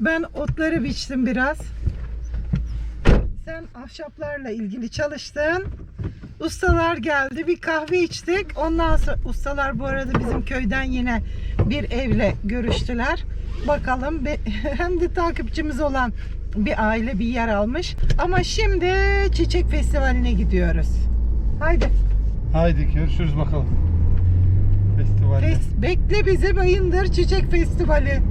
Ben otları biçtim biraz. Sen ahşaplarla ilgili çalıştın. Ustalar geldi. Bir kahve içtik. Ondan sonra ustalar bu arada bizim köyden yine bir evle görüştüler. Bakalım hem de takipçimiz olan bir aile bir yer almış. Ama şimdi Çiçek Festivali'ne gidiyoruz. Haydi. Haydi görüşürüz bakalım. Festivalde. Fes- bekle bizi Bayındır Çiçek Festivali.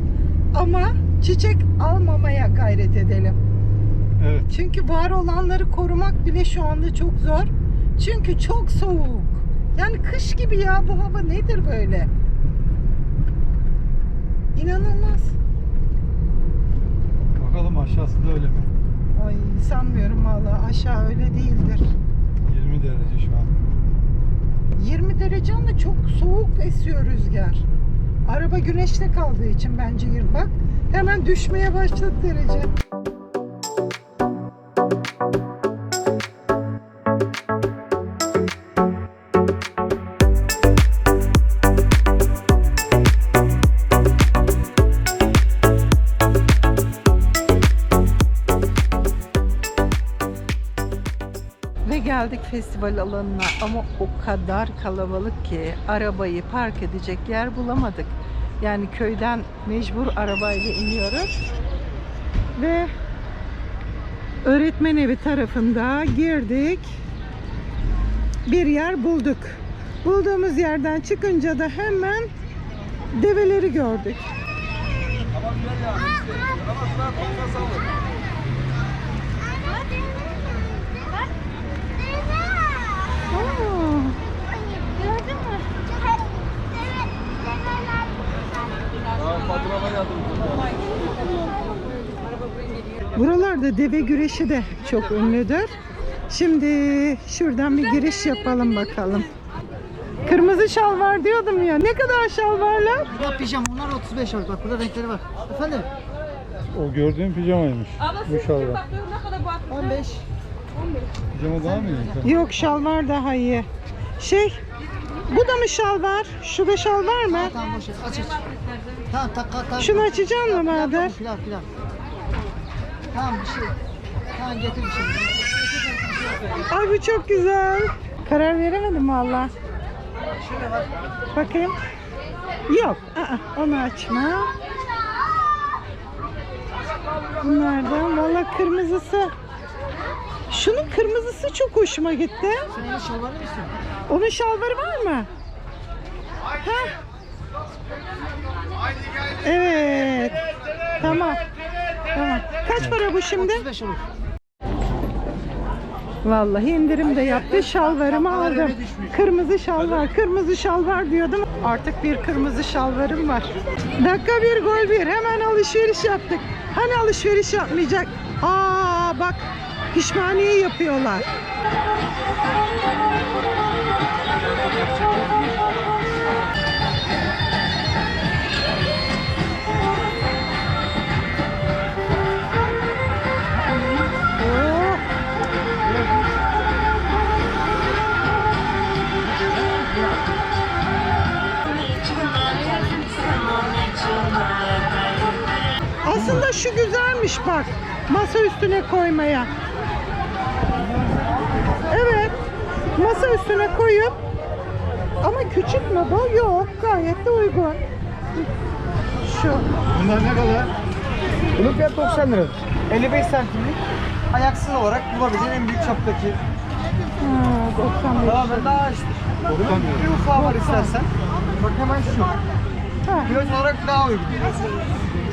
Ama çiçek almamaya gayret edelim. Evet. Çünkü var olanları korumak bile şu anda çok zor. Çünkü çok soğuk. Yani kış gibi ya bu hava nedir böyle? İnanılmaz. Bakalım aşağısı da öyle mi? Ay sanmıyorum valla aşağı öyle değildir. 20 derece şu an. 20 derece ama çok soğuk esiyor rüzgar. Araba güneşte kaldığı için bence 20. Bak hemen düşmeye başladı derece. Geldik festival alanına ama o kadar kalabalık ki arabayı park edecek yer bulamadık. Yani köyden mecbur arabayla iniyoruz. Ve öğretmen evi tarafında girdik. Bir yer bulduk. Bulduğumuz yerden çıkınca da hemen develeri gördük. Aa, Gördün mü? Buralarda deve güreşi de çok ünlüdür. Şimdi şuradan bir giriş yapalım bakalım. Kırmızı şal var diyordum ya. Ne kadar şal varlar? Bak pijama onlar 35 lira. Bak burada renkleri var. Efendim? O gördüğün pijamaymış. Bu şalvar. 15. Pijama daha mı iyi? Yok şal var daha iyi. Şey, bu da mı şal var? Şu da şal var mı? Tamam boş ver. Aç aç. Tamam tak tak tak. Şunu açacaksın mı Bahadır? Pilav pilav. Tamam bir şey. Tamam getir bir şey. Ay bu çok güzel. Karar veremedim valla. Şöyle bak. Bakayım. Yok, aa, onu açma. Bunlardan valla kırmızısı. Şunun kırmızısı çok hoşuma gitti. Sen onun şalvarını mı istiyorsun? Onun şalvarı var mı? Ha? Evet. Tamam. Tamam. Kaç para bu şimdi? 35 olur. Vallahi indirim de yaptı. Şalvarımı aldım. Kırmızı şalvar, kırmızı şalvar diyordum. Artık bir kırmızı şalvarım var. Dakika bir gol bir. Hemen alışveriş yaptık. Hani alışveriş yapmayacak? Aa bak pişmaniye yapıyorlar. Şu güzelmiş bak. Masa üstüne koymaya. Evet. Masa üstüne koyup ama küçük mü bu? Yok. Gayet de uygun. Şu. Bunlar ne kadar? Bunun fiyatı 90 lira. 55 santimlik ayaksız olarak bulabileceğin en büyük çaptaki. Ha, 95. Tamamen daha işte. Bir ufağı var istersen. Bak hemen şu. Ha, olarak daha uygun.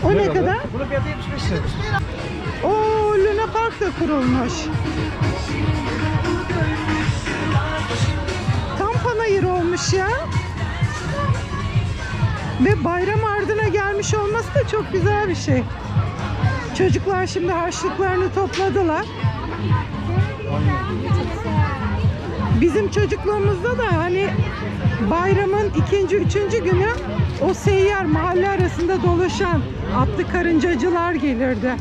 o ne kadar? Bunun fiyatı 75 lira. Oo, Luna Park da kurulmuş. Tam panayır olmuş ya. Ve bayram ardına gelmiş olması da çok güzel bir şey. Çocuklar şimdi harçlıklarını topladılar. Bizim çocukluğumuzda da hani bayramın ikinci, üçüncü günü o seyyar mahalle arasında dolaşan atlı karıncacılar gelirdi.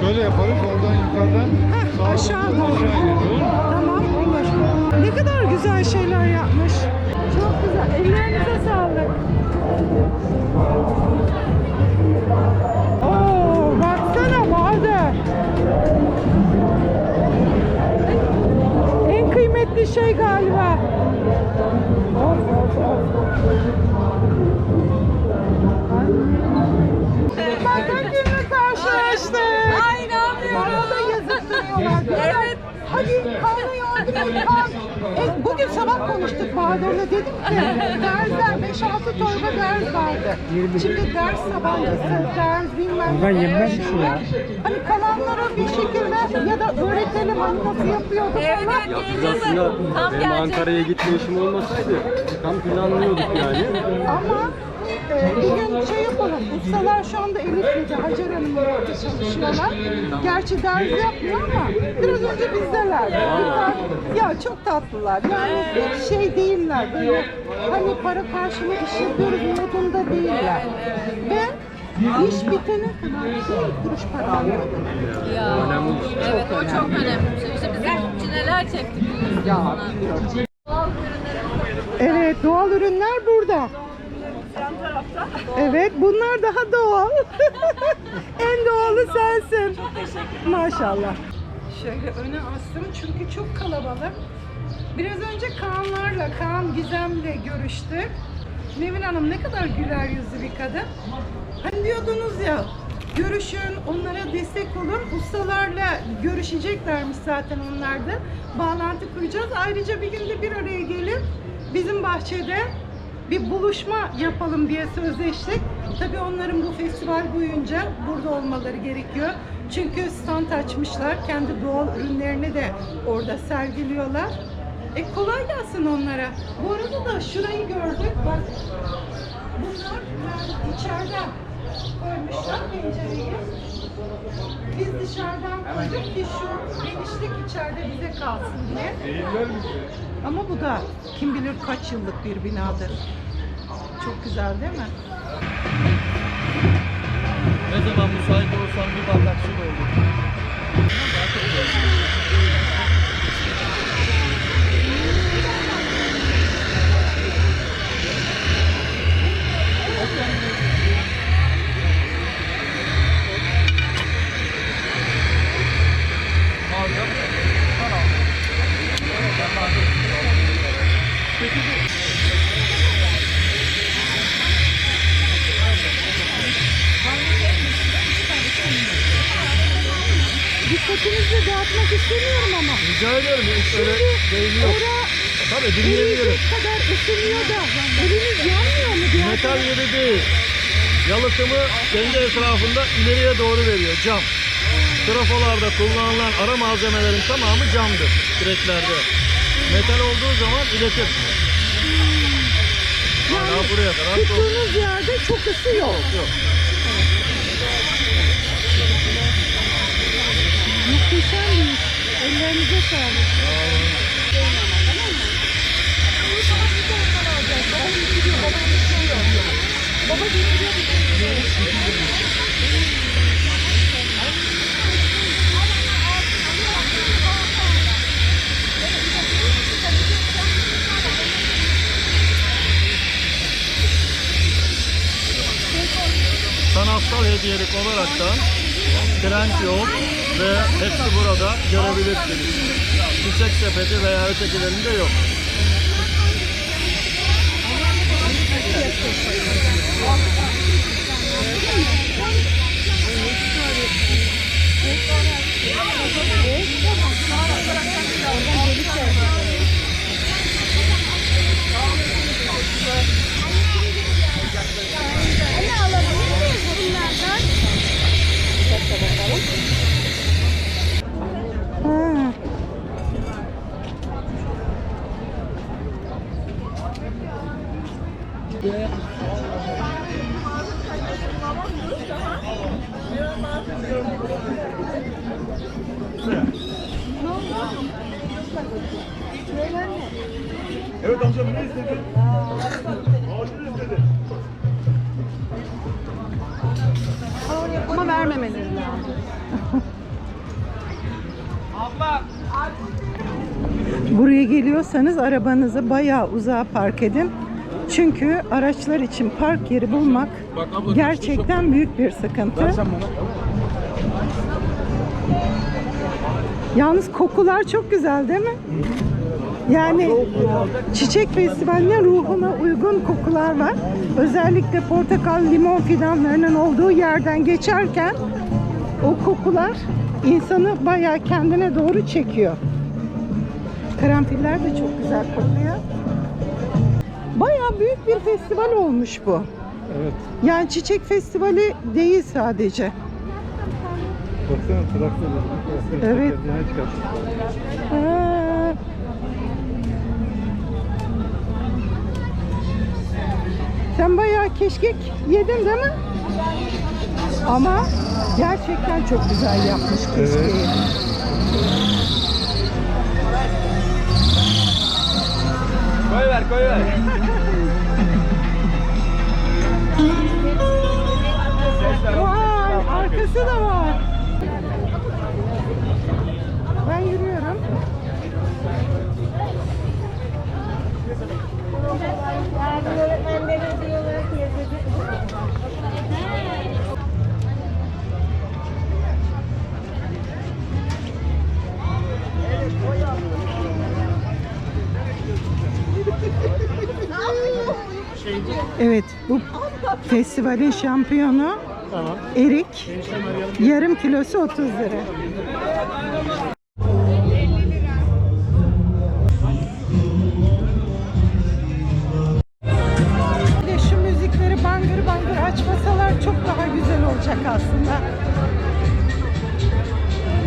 Şöyle yaparız oradan yukarıdan Heh, sağa aşağı doğru ineriz olur? Tamam olur. güzel şeyler yapmış. Çok güzel. Ellerinize sağlık. En kıymetli şey galiba. Of of of. Bakın kimle karşılaştık. Ay inanmıyorum. Bana da yazık duruyorlar. Evet. Hadi kanı yordunuz kan. E, bugün sabah konuştuk Bahadır'la dedim ki dersler 5-6 torba ders vardı. Şimdi ders sabancısı, ders bilmem ne, yenmez mi şu ya? Hani kalanlara bir şekilde ya da öğretelim hani nasıl yapıyorduk Evet ama evet Biz aslında Tam benim. Ankara'ya gitme işim olmasaydı tam planlıyorduk yani. Ama e, bir gün şey. Ustalar şu anda Elif'le Hacer Hanım'la birlikte çalışıyorlar. Gerçi ders yapmıyor ama biraz önce bizdeler. Ya çok tatlılar. Yani hiç şey değiller. Böyle hani para karşılığı iş yapıyoruz modunda değiller. Ve iş bitene kadar bir kuruş para almıyorlar. Ya. Evet o çok önemli. İşte bizim için neler çektik. Ya Evet doğal ürünler burada. Evet bunlar daha doğal. en doğalı sensin. Maşallah. Şöyle öne astım çünkü çok kalabalık. Biraz önce Kaanlarla, Kaan Gizem'le görüştük. Nevin Hanım ne kadar güler yüzlü bir kadın. Hani diyordunuz ya görüşün, onlara destek olun. Ustalarla görüşeceklermiş zaten onlar da. Bağlantı kuracağız. Ayrıca bir günde bir araya gelip bizim bahçede bir buluşma yapalım diye sözleştik. Tabii onların bu festival boyunca burada olmaları gerekiyor. Çünkü stand açmışlar. Kendi doğal ürünlerini de orada sergiliyorlar. E kolay gelsin onlara. Bu arada da şurayı gördük. Bak bunlar içeriden koymuşlar pencereyi. Biz dışarıdan koyduk ki şu genişlik içeride bize kalsın diye. Ama bu da kim bilir kaç yıllık bir binadır. Çok güzel değil mi? Ne zaman müsait olursam bir bardak su doldur. Dikkatinizi dağıtmak istemiyorum ama. Rica ederim. Hiç öyle değil Şimdi yok. ora Tabii dinleyebilirim. eliniz kadar ısınıyor da eliniz yanmıyor mu? diğer Metal gibi değil. Yalıtımı kendi etrafında ileriye doğru veriyor. Cam. Trafolarda kullanılan ara malzemelerin tamamı camdır direklerde. Metal olduğu zaman iletir. Hala buraya kadar. Tuttuğunuz yerde çok ısı yok. Yok. Muhteşem bir iş. Ellerinize sağlık. Sanatsal hediyelik olaraktan Trendyol ve hepsi burada görebilirsiniz. Çiçek sepeti veya ötekilerinde yok. Anne vermemeleri lazım. Buraya geliyorsanız arabanızı bayağı uzağa park edin. Çünkü araçlar için park yeri bulmak gerçekten büyük bir sıkıntı. Yalnız kokular çok güzel değil mi? Yani çiçek festivaline ruhuna uygun kokular var. Özellikle portakal, limon fidanlarının olduğu yerden geçerken o kokular insanı bayağı kendine doğru çekiyor. Karanfiller de çok güzel kokuyor. Bayağı büyük bir festival olmuş bu. Evet. Yani çiçek festivali değil sadece. Baksana traktör. Evet. Ha. Sen bayağı keşkek yedin değil mi? Ama gerçekten çok güzel yapmış keşkeği. Koy ver koy ver. Vay arkası da var. Ben yürüyorum. Evet bu festivalin şampiyonu erik. Yarım kilosu 30 lira. Bir de şu müzikleri bangır bangır açmasalar çok daha güzel olacak aslında.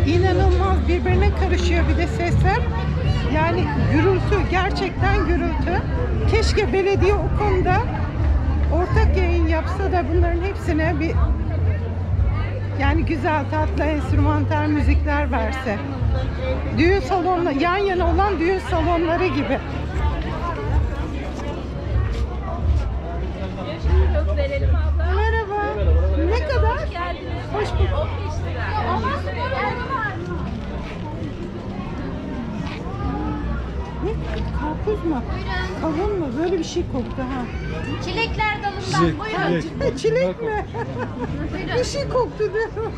İnanılmaz birbirine karışıyor bir de sesler. Yani gürültü, gerçekten gürültü. Keşke belediye o konuda ortak yayın yapsa da bunların hepsine bir yani güzel tatlı enstrümantal müzikler verse. Düğün salonu yan yana olan düğün salonları gibi. Karpuz mu? Kavun mu? Böyle bir şey koktu ha. Çilekler dalından. Çilek, Buyurun. çilek. Çilek mi? bir şey koktu değil mi?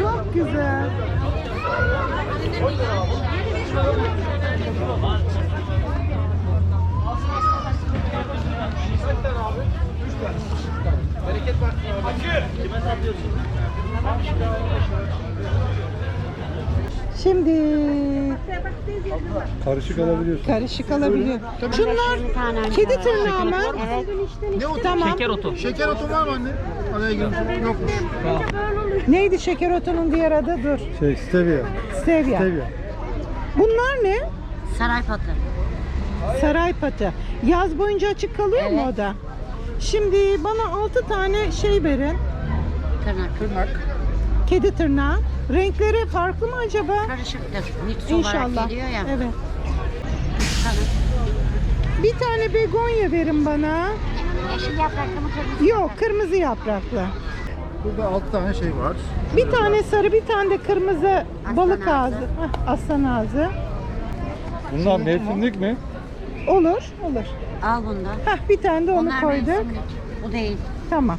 Çok güzel. Şimdi Karışık alabiliyorsun. karışık alabiliyor. Şunlar kedi tırnağı mı? Ne otu? Tamam. Şeker otu. Şeker otu var mı anne? Araya girmiş. Yokmuş. Neydi şeker otunun diğer adı? Dur. Şey stevia. Stevia. Stevia. Bunlar ne? Saray patı. Saray patı. Yaz boyunca açık kalıyor mu o da? Şimdi bana 6 tane şey verin. Tırnak. Tırnak. Kedi tırnağı. Renkleri farklı mı acaba? Karışıktır. Mix İnşallah. olarak geliyor ya. Evet. Bir tane begonya verin bana. Yeşil yapraklı mı kırmızı? Yok, kırmızı yapraklı. Burada 6 tane şey var. Bir tane sarı, bir tane de kırmızı Aslan balık ağzı. ağzı. Hah, aslan ağzı. Bunlar mevsimlik mi? Olur, olur. Al bundan. Hah, bir tane de onu Onlar koyduk. mevsimlik. Bu değil. Tamam.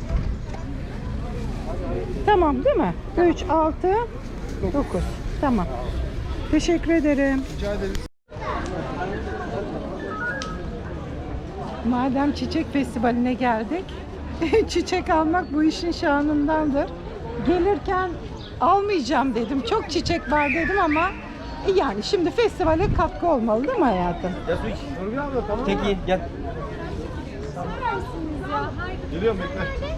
Tamam değil mi? 3, 6, 9. Tamam. Teşekkür ederim. Rica ederiz. Madem çiçek festivaline geldik, çiçek almak bu işin şanındandır. Gelirken almayacağım dedim. Çok çiçek var dedim ama yani şimdi festivale katkı olmalı değil mi hayatım? Nurgül abla tamam Peki gel. Geliyorum bekle.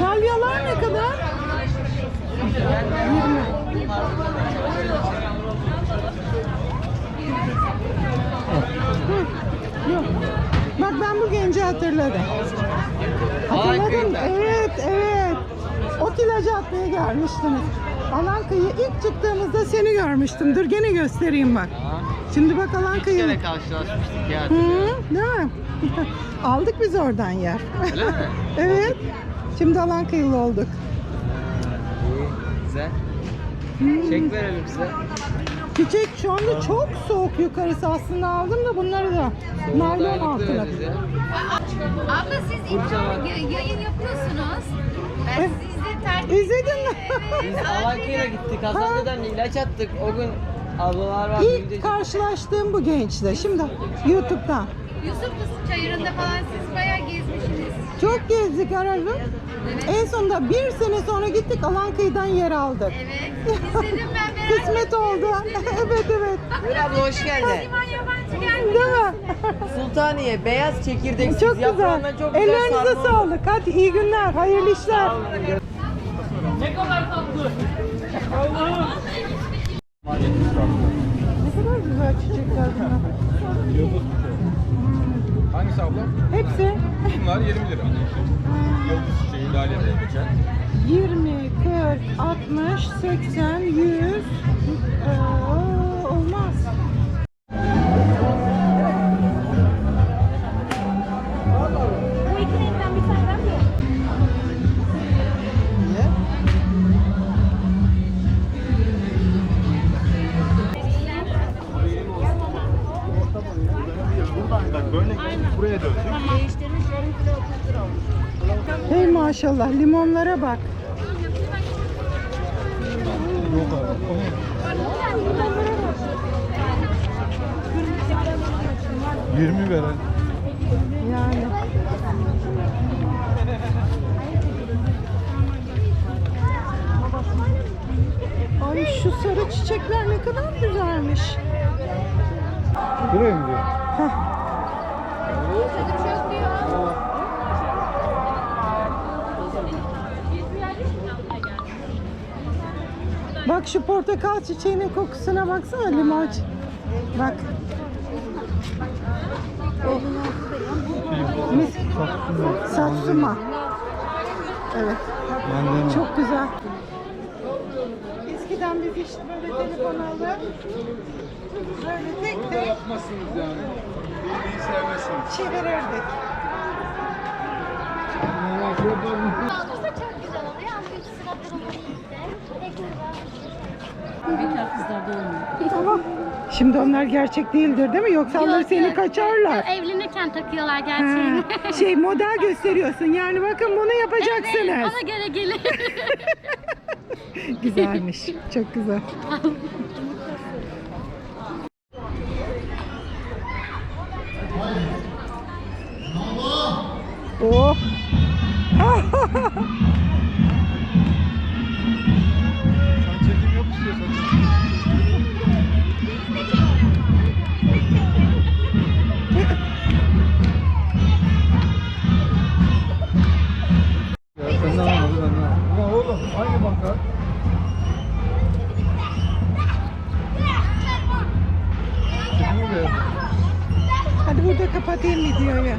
Dalyalar ne kadar? 20. Hı, Yok. Bak ben bu genci hatırladım. Hatırladın mı? Evet, evet. Ot ilacı atmaya gelmiştiniz. Alanka'yı ilk seni görmüştüm. Dur gene göstereyim bak. Şimdi bak Alanka'yı. Bir kere karşılaşmıştık ya. Hı, değil mi? Aldık biz oradan yer. Öyle mi? evet. Şimdi Alanka'yılı olduk. İyi, güzel. Çek verelim size. Çiçek şu anda çok soğuk yukarısı. Aslında aldım da bunları da naylon altına. Abla siz ikram yayın yapıyorsunuz. Ben Evet. sizi takip İzledin mi? Biz Alanka'ya gittik. Hasan dedemle ilaç attık. O gün ablalar var. İlk bildi- karşılaştığım bu gençle. Şimdi YouTube'dan. Yusuf çayırında falan siz bayağı gezmişsiniz. Çok gezdik aracı. En sonunda bir sene sonra gittik Alankayı'dan yer aldık. Evet. İzledim ben merak Kısmet oldu. evet evet. Buyur abla hoş geldin. Aman yabancı geldi. Değil mi? Sultaniye beyaz çekirdeksiz Çok güzel. yaprağından çok güzel Ellerinize sarma oldu. sağlık. Hadi iyi günler. Hayırlı işler. Ne kadar güzel çiçekler bunlar. Hangisi abla? Hepsi Bunlar 20 lira. Yıldız çiçeği, lale diye geçen. 20, 40, 60, 80, 100. maşallah limonlara bak. 20 veren. Yani. Ay şu sarı çiçekler ne kadar güzelmiş. Buraya mı diyor? Bak şu portakal çiçeğinin kokusuna baksana limon. çi- Bak. Oh. Mis. Satsuma. Evet. Mandalina. Çok güzel. Eskiden biz işte böyle telefon alıp böyle tek tek Yapmazsınız yani. Bildiği sevmezsiniz. çevirirdik. Olursa çok kızlarda olmuyor. Tamam. Şimdi onlar gerçek değildir değil mi? Yoksa alır seni kaçarlar. Evlenirken takıyorlar gerçeğini. Ha, şey model gösteriyorsun. Yani bakın bunu yapacaksınız. Ona göre gelir. Güzelmiş. Çok güzel. Oh. Aynı banka. Hadi burada kapatayım videoyu.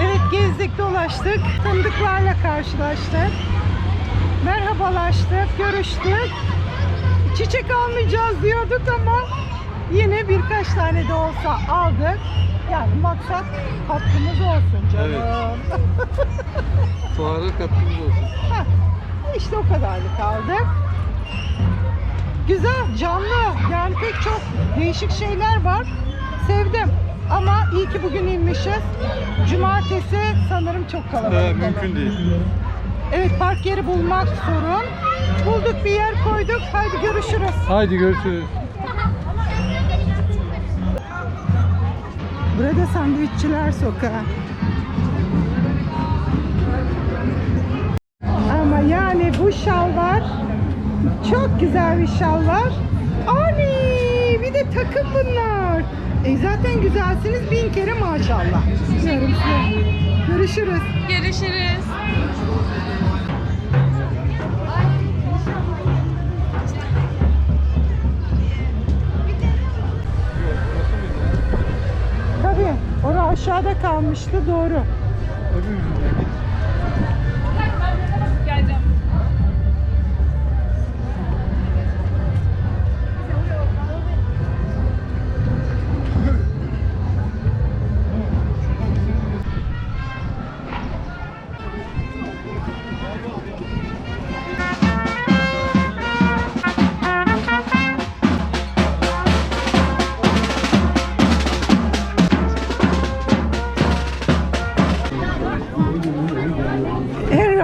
Evet gezdik dolaştık. Tanıdıklarla karşılaştık. Merhabalaştık, görüştük. Çiçek almayacağız diyorduk ama yine birkaç tane de olsa aldık. Yani maksat hakkımız olsun canım. Evet. Fuara katkımız olsun. Heh, İşte o kadarlık aldık. Güzel, canlı. Yani pek çok değişik şeyler var. Sevdim. Ama iyi ki bugün inmişiz. Cumartesi sanırım çok kalabalık. Ee, mümkün değil. Evet park yeri bulmak sorun. Bulduk bir yer koyduk. Haydi görüşürüz. Haydi görüşürüz. Burada sandviççiler sokağı. Bu şalvar çok güzel bir şalvar. Ani bir de takım bunlar. E zaten güzelsiniz bin kere maşallah. Size. Görüşürüz. Görüşürüz. Tabii orası aşağıda kalmıştı doğru. Öbür yüzünden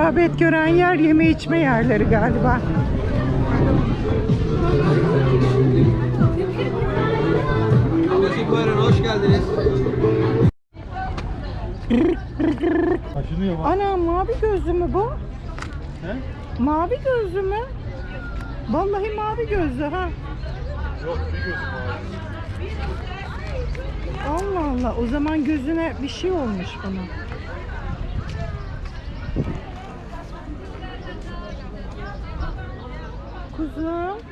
rağbet gören yer yeme içme yerleri galiba. Ablacığım buyurun hoş geldiniz. Aşınıyor bak. Ana mavi gözlü mü bu? He? Mavi gözlü mü? Vallahi mavi gözlü ha. Yok bir gözüm var. Allah Allah. O zaman gözüne bir şey olmuş buna. 嗯。